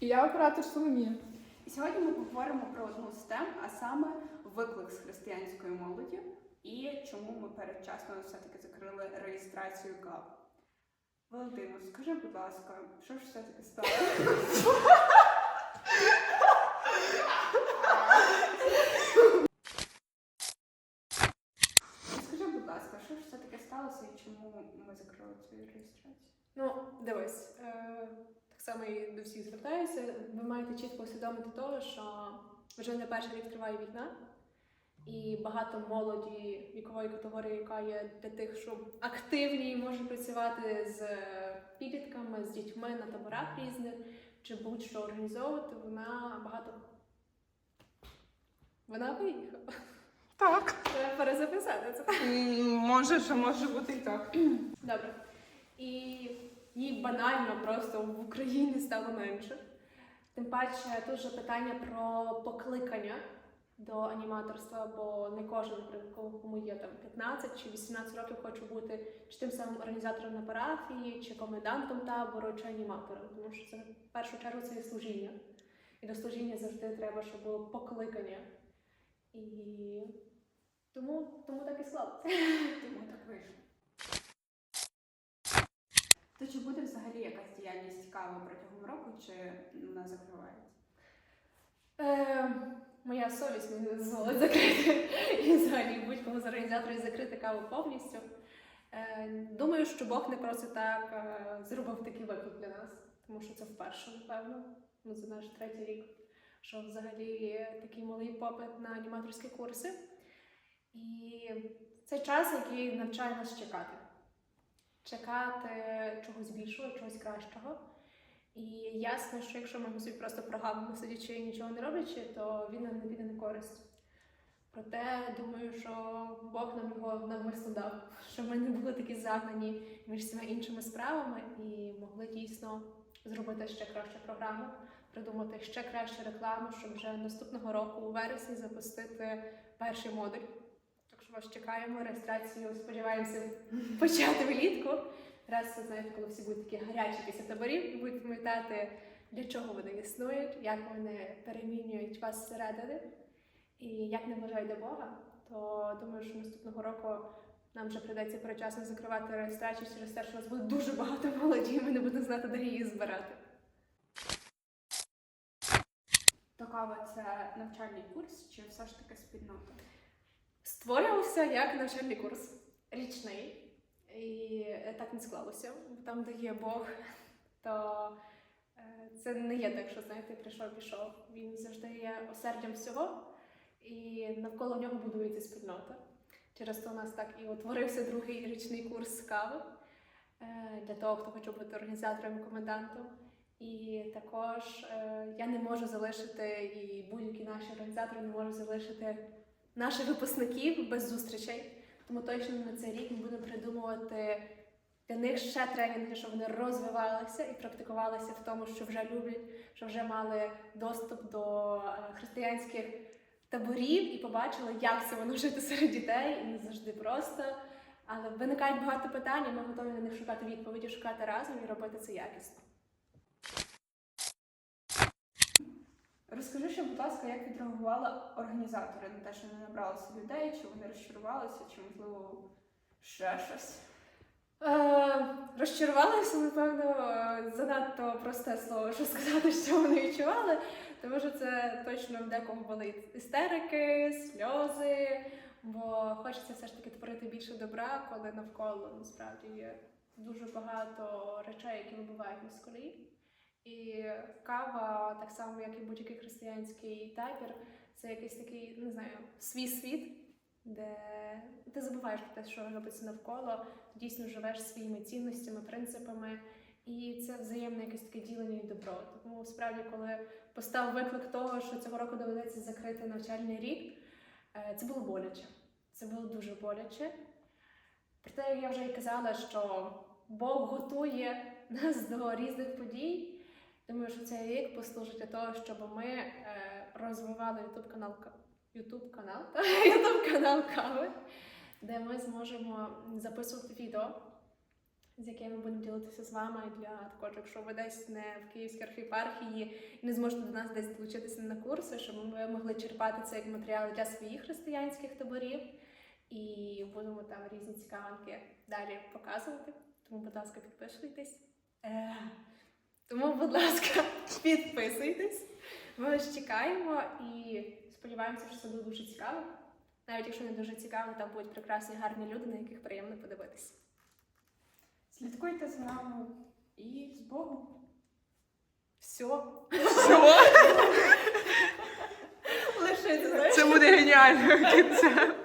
І я оператор Соломія. І сьогодні ми поговоримо про одну з тем, а саме виклик з християнської молоді і чому ми передчасно все-таки закрили реєстрацію КАВ. Валентино, скажи, будь ласка, що ж все-таки сталося? Скажи, будь ласка, що ж все-таки сталося і чому ми закрили цю реєстрацію? Ну, дивись, е, так само і до всіх звертаюся. Ви маєте чітко усвідомити того, що вже не перший рік триває війна, і багато молоді вікової категорії, яка є для тих, що активні і можуть працювати з підлітками, з дітьми на таборах різних, чи будь-що організовувати, вона багато. Вона виїхала. Так. Треба перезаписати це. М, Може, що може бути і так. Добре. І їй банально просто в Україні стало менше. Тим паче тут же питання про покликання до аніматорства, бо не кожен, наприклад, кому- є там 15 чи 18 років, хоче бути чи тим самим організатором на парафії, чи комендантом табору, чи аніматором. Тому що це в першу чергу це є служіння. І до служіння завжди треба, щоб було покликання. І тому, тому так і склалося. Тому так вийшло. То чи буде взагалі якась діяльність цікава протягом року, чи вона закривається? Е, моя совість не дозволить закрити і взагалі будь-кому з організаторів закрити каву повністю. Е, думаю, що Бог не просто так е, зробив такий виклик для нас, тому що це вперше, напевно. Ну, це наш третій рік, що взагалі є такий малий попит на аніматорські курси. І це час, який навчає нас чекати. Чекати чогось більшого, чогось кращого. І ясно, що якщо ми собі просто прогавимо сидячи і нічого не роблячи, то він нам не піде на користь. Проте думаю, що Бог нам його навмисно дав, щоб ми не були такі загнані між всіма іншими справами і могли дійсно зробити ще кращу програму, придумати ще кращу рекламу, щоб вже наступного року у вересні запустити перший модуль. Вас чекаємо, реєстрацію сподіваємося почати влітку. Раз це знаєте, коли всі будуть такі гарячі після таборів, будуть пам'ятати, для чого вони існують, як вони перемінюють вас зсередини і як не вважають до Бога, то думаю, що наступного року нам вже прийдеться передчасно закривати реєстрацію через те, що у нас буде дуже багато молоді, і ми не будемо знати, де її збирати. То кава це навчальний курс, чи все ж таки спільнота? Створювався як навчальний курс річний, і так не склалося. Там, де є Бог, то е, це не є так, що знаєте, прийшов, пішов. Він завжди є осердям всього, і навколо нього будується спільнота. Через то у нас так і утворився другий річний курс кави е, для того, хто хоче бути організатором і комендантом. І також е, я не можу залишити, і будь-які наші організатори не можуть залишити наших випускників без зустрічей. Тому точно на цей рік ми будемо придумувати для них ще тренінги, щоб вони розвивалися і практикувалися в тому, що вже люблять, що вже мали доступ до е, християнських таборів і побачили, як це воно жити серед дітей, і не завжди просто. Але виникають багато питань, і ми готові на них шукати відповіді, шукати разом і робити це якісно. Розкажи ще, будь ласка, як відреагували організатори на те, що не набралося людей, чи вони розчарувалися, чи можливо ще щось? Е, розчарувалася, напевно, занадто просте слово, що сказати, що вони відчували, тому що це точно в декого були істерики, сльози, бо хочеться все ж таки творити більше добра, коли навколо насправді є дуже багато речей, які вибувають на сколі. І кава, так само, як і будь-який християнський табір, це якийсь такий, не знаю, свій світ, де ти забуваєш про те, що робиться навколо, ти дійсно живеш своїми цінностями, принципами, і це взаємне якесь таке ділення і добро. Тому справді, коли постав виклик того, що цього року доведеться закрити навчальний рік, е, це було боляче. Це було дуже боляче. Проте, я вже і казала, що Бог готує нас до різних подій. Думаю, що цей рік послужить для того, щоб ми е, розвивали YouTube канал YouTube канал, YouTube канал Кави, де ми зможемо записувати відео з якими будемо ділитися з вами. Для також, якщо ви десь не в Київській архіпархії і не зможете до нас десь долучитися на курси, щоб ми могли черпати це як матеріали для своїх християнських таборів. І будемо там різні цікавинки далі показувати. Тому, будь ласка, підписуйтесь. Тому, будь ласка, підписуйтесь. Ми вас чекаємо і сподіваємося, що це буде дуже цікаво. Навіть якщо не дуже цікаво, там будуть прекрасні гарні люди, на яких приємно подивитися. Слідкуйте за нами і з Богом. Все. Все, Лишити, це буде геніальним кінцем.